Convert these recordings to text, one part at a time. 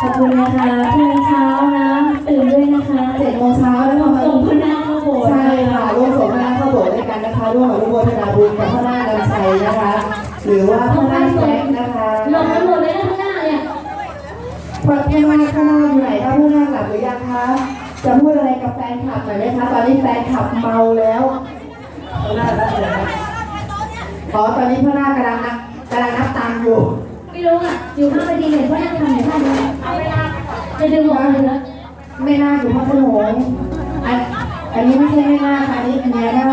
นะคะพรุ่งนี้เช้านะ ตื่นด้วยนะคะเจ็ดโมงเช้าแล้วพอมาส่งพนาเข้าโบสถ์ใช่ค่ะร่วมสมนาเข้าโบสถ์ด้วยกันนะคะร่วมอนุโมทนาบุญกับพระนาคดำชัยนะคะ หรือว่าพระนาคแจ็คนะคะหลงกันหมดเลยนะข้างหน้าเนี่ยพระนาคข้างหน้าอยู่ไหนคะพระนาคหลับหรือยังคะจะพูดอะไรกับแฟนคลับหน่อยไหมคะตอนนี้แฟนคลับเมาแล้วขอตอนนี้พระนาคกำลังนับกำลังนับตังค์อยู่ ไม่รู้อะอยู่ข้างเวทีเห็นว่านั่งทำไหนท่านเลยจะดึงออกมาเลยนะไม่น่าอยู่พัทลุงอันอันนี้ไม่ใช่ไม่น่าค่ะอันนี้เมียน่า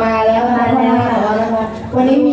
มาแล้วนะคะพระนาคของเรานะคะวันนี้มี